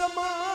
Adama.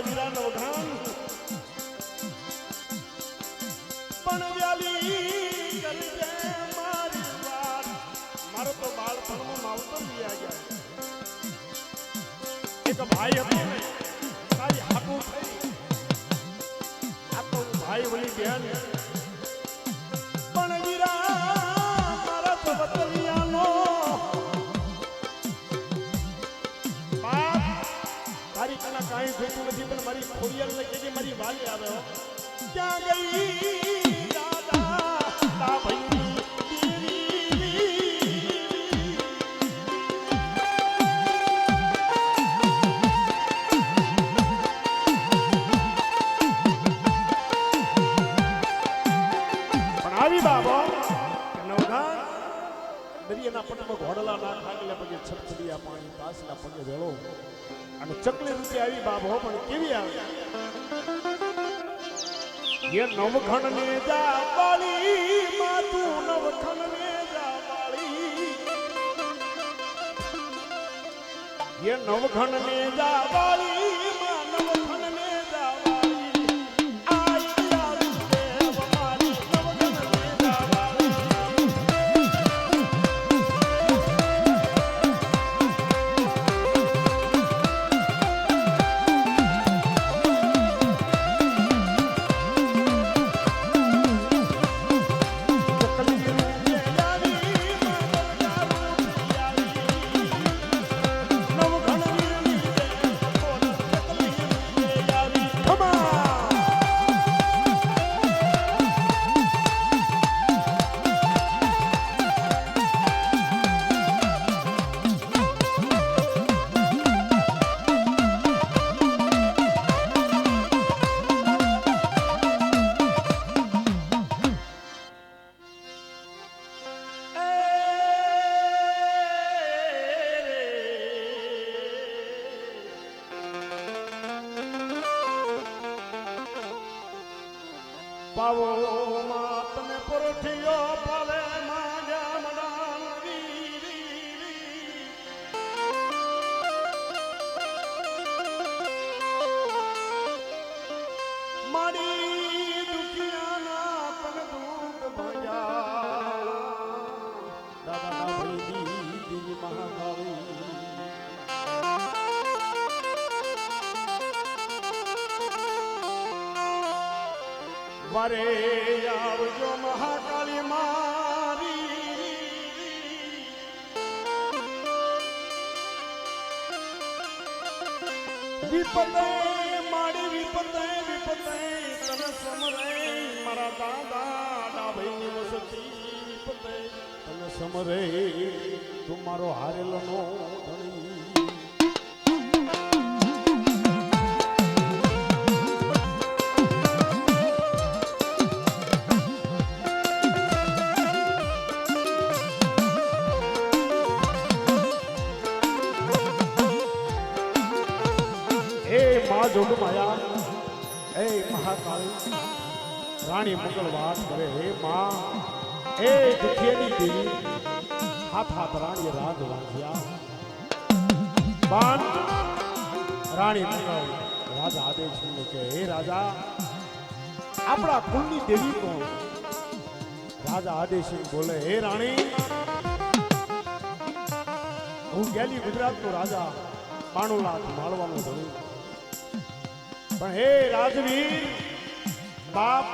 મારા વીરાનો વખાણ. પણ વ્યાલી કરજે મારી વાત. મારો તો બાળપણમાં માવતર બી ગયા ને, કાંઈ જોતું નથી પણ મારી ખોડિયાર ને કહેજે મારી વાલી આવે. ક્યાં ગઈ દાદા એ નવખણ ને જા વાળી માતું નવખણ ને જા વાળી એ નવખણ ને જા વાળી વરે આવજો મહાકાળી મારી. વિપતે મારી વિપતે વિપતે તને સમરે મારા દાદા ડાભાઈની વસતી વિપતે તને સમરે તું મારો હારેલો નો માં જોગમાયા એ મહાકાળી, રાણી મંગળ વાત કરે હે માં. એ દુખિયાની દેવી હાથ હાથ રાણીએ રાગ વાંધ્યા પણ રાણી મંગળ, રાજા આદેશ કે હે રાજા, આપણા કુલની દેવી કોણ? રાજા આદેશ બોલે, હે રાણી, હું ગેલી ગુજરાતનો રાજા બાણુલાથ માળવાનું ધણી પણ હે રાજવીર, બાપ,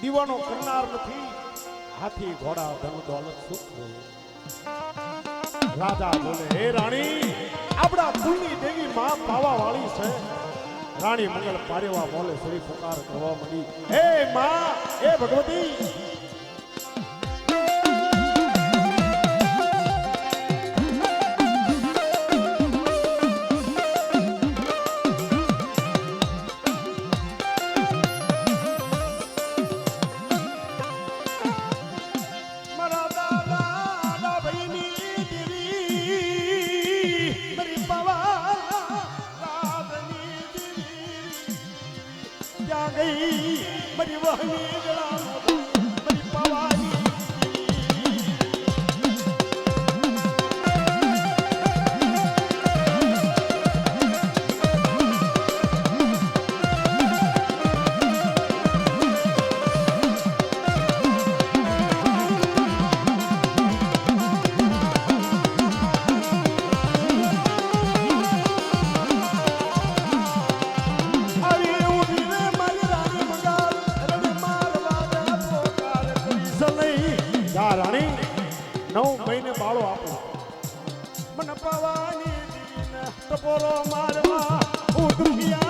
દીવાનો કરનાર નથી. હાથી ઘોડા ધન દોલત સુખ રાજા બોલે, હે રાણી, આપણા કુલની દેવી માં પાવા વાળી છે. રાણી મંગલ પારેવા બોલે, શ્રી પુકાર કરવા મળી હે માં, હે ભગવતી મારી વહની નવ મહિને બાળો આપો. મને પવાની તપોરો મારવા. હું દુખિયાના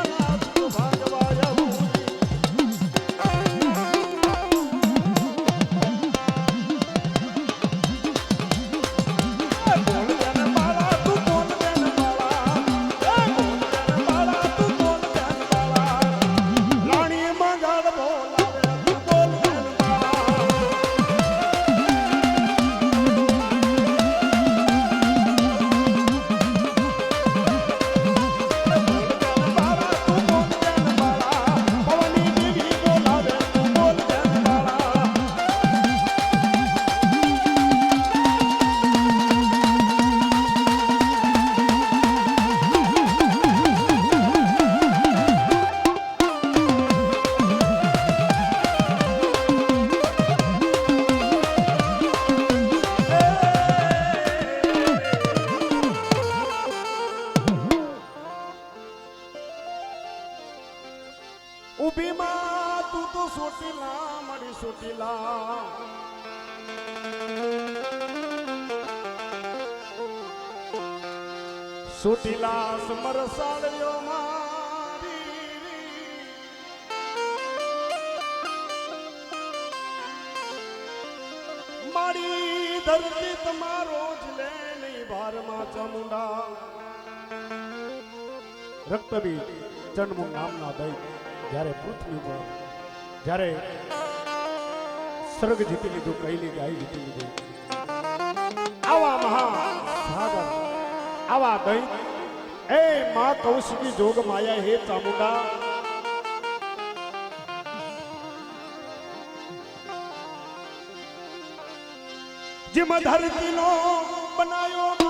સમર મારી મારી ધરતી તમારો જ લે નહીં ભારમાં ચમુંડા. રક્તબી જન્મ નામના દૈત જ્યારે પૃથ્વી પર, જ્યારે સ્વર્ગ જીતી લીધું, કૈલી ગાય જીતી લીધું. આવા મહા આવા દૈત એ માં કૌશિકી જોગ માયા હે ચામુંડા. જેમ ધરતીનો બનાયો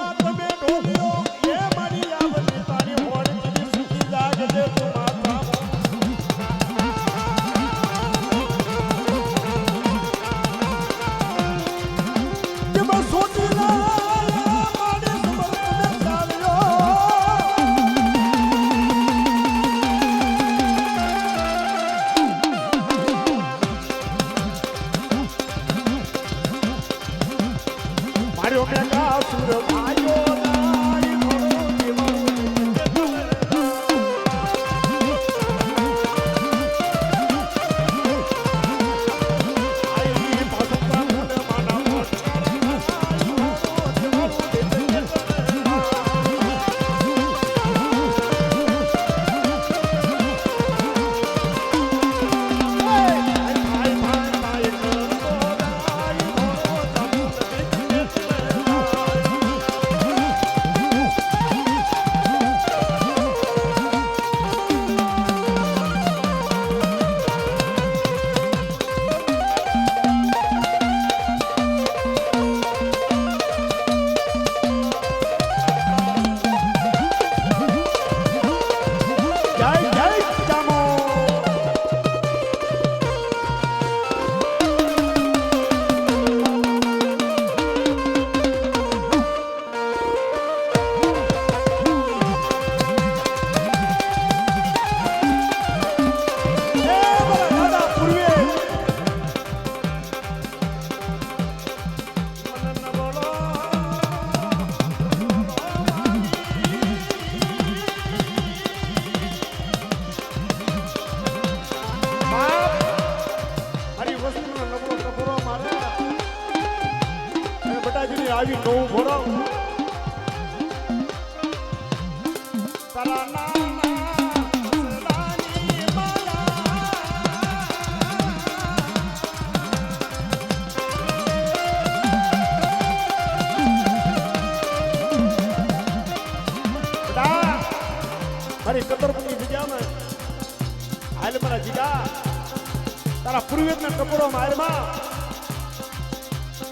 મારમાં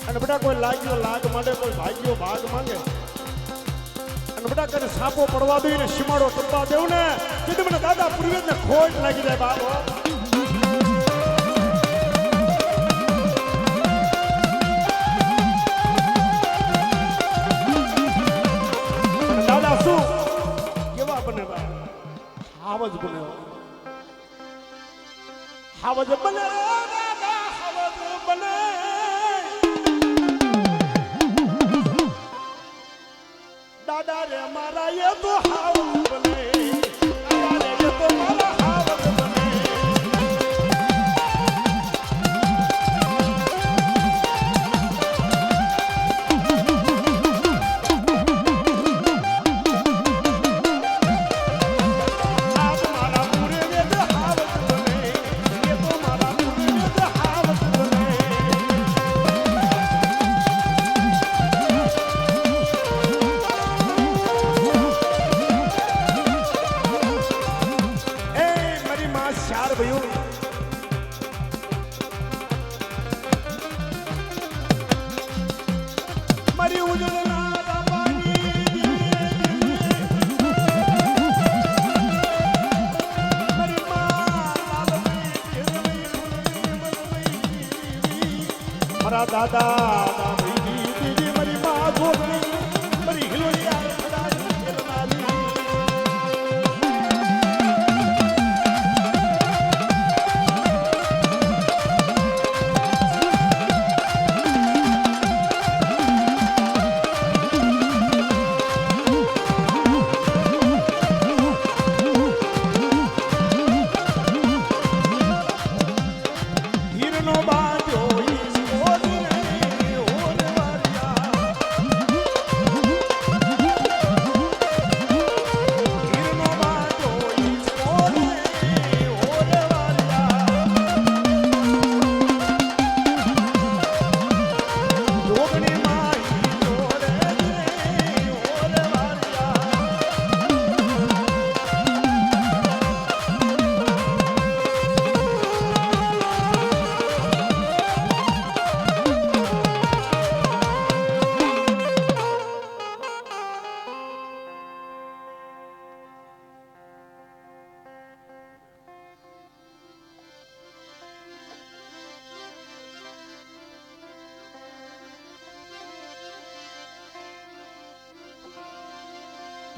અને બધા કોઈ લાગ્યો લાગ માંડે, કોઈ ભાગ્યો ભાગ માંગે. અને બધા કરે સાપો પડવા દઈ ને સીમાડો ટપવા દેવું ને. તેથી મને દાદા પૂર્વેજને ખોટ લાગી જાય બાબો. શું? કેવા બને બને. હાવજ બને. મારા એ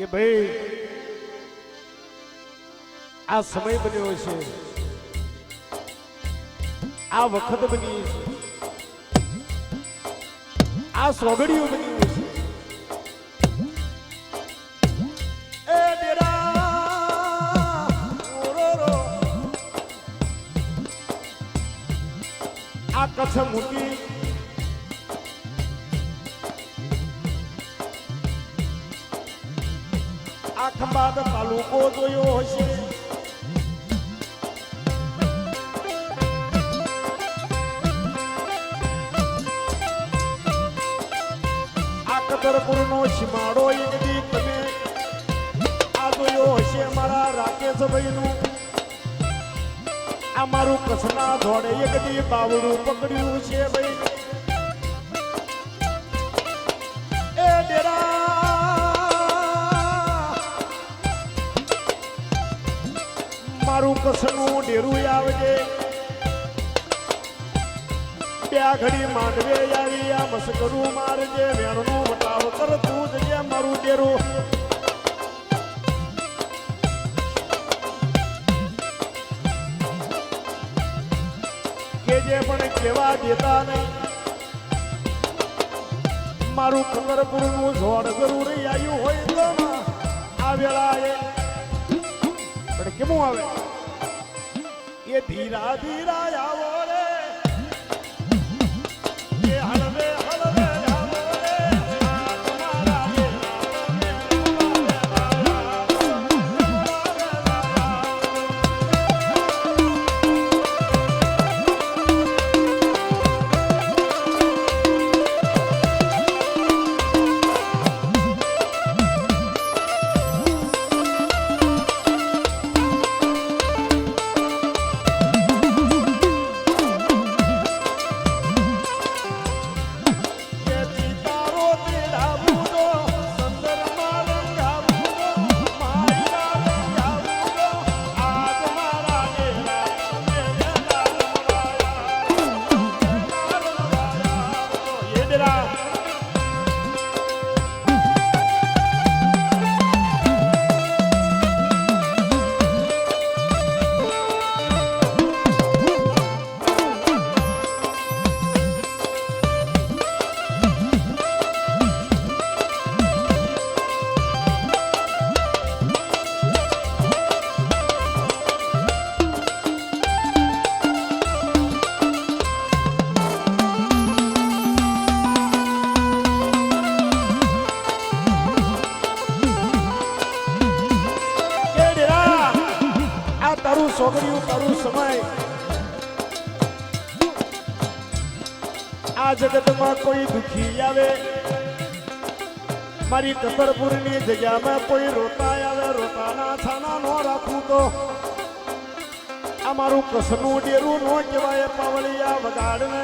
કે ભાઈ, આ સમય બન્યો છે. આ વખત બની છે. આ સોગડીઓ બની. આ કચ્છ મૂકી ખંભાત તાલુકો જોયો હશે. આ કદરપુર નો એક દી તમે આ જોયો હશે મારા રાકેશભાઈ નું આ મારું કસના ધોડે એક દી બાવડું પકડ્યું છે ભાઈ. મારું કસનું ડેરું આવજે બે ઘડી માંડવે આવી, આ મસ્કરું મારજે. વેણનું વટાવ કરતું જજે મારું ડેરું. કે જે પણ કેવા દેતા નહીં. મારું ખંગરપુરનું ઝોડ જરૂરી આવ્યું હોય તો આ વેળાએ. પણ કેવું આવે? એ ધીરા ધીરા આવો. કોઈ દુખી આવે? મારી કતરપુરની જગ્યામાં કોઈ રોતા આવે? રોતાના છાના નો રાખું તો? આ મારું કસનું ડેરું નો કહેવાય પાવળિયા વગાડને.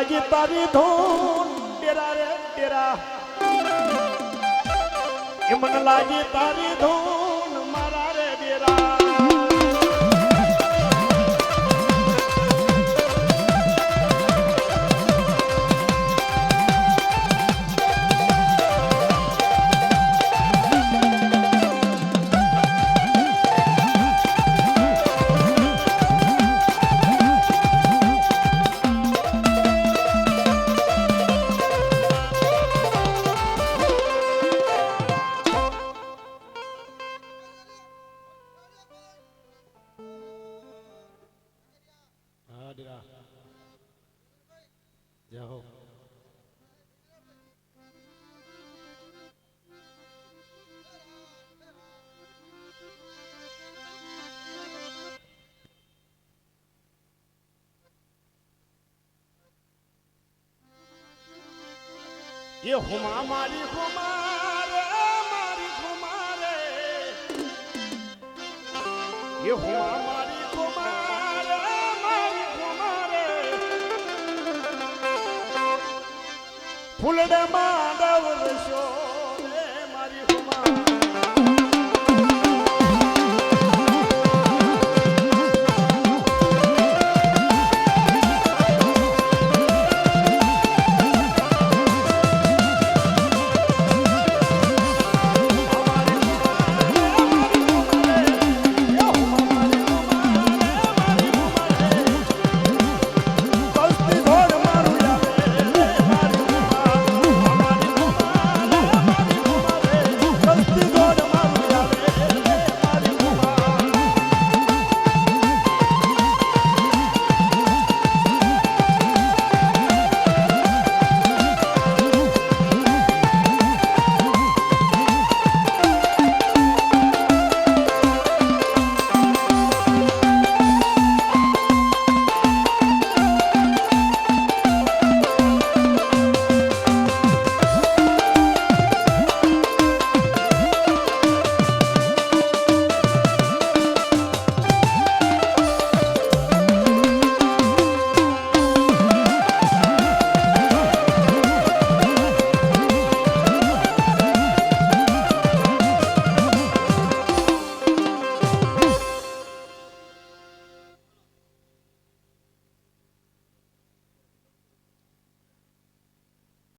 લાગી તારી ધૂન ડેરા રે ડેરા. એ મને લાગી તારી ધૂન એ હુમા મારી હુમારે મારી હુમારે એ હુમા મારી હુમારે મારી, હુમા રે. ફૂલડે માંડવ રસ્યો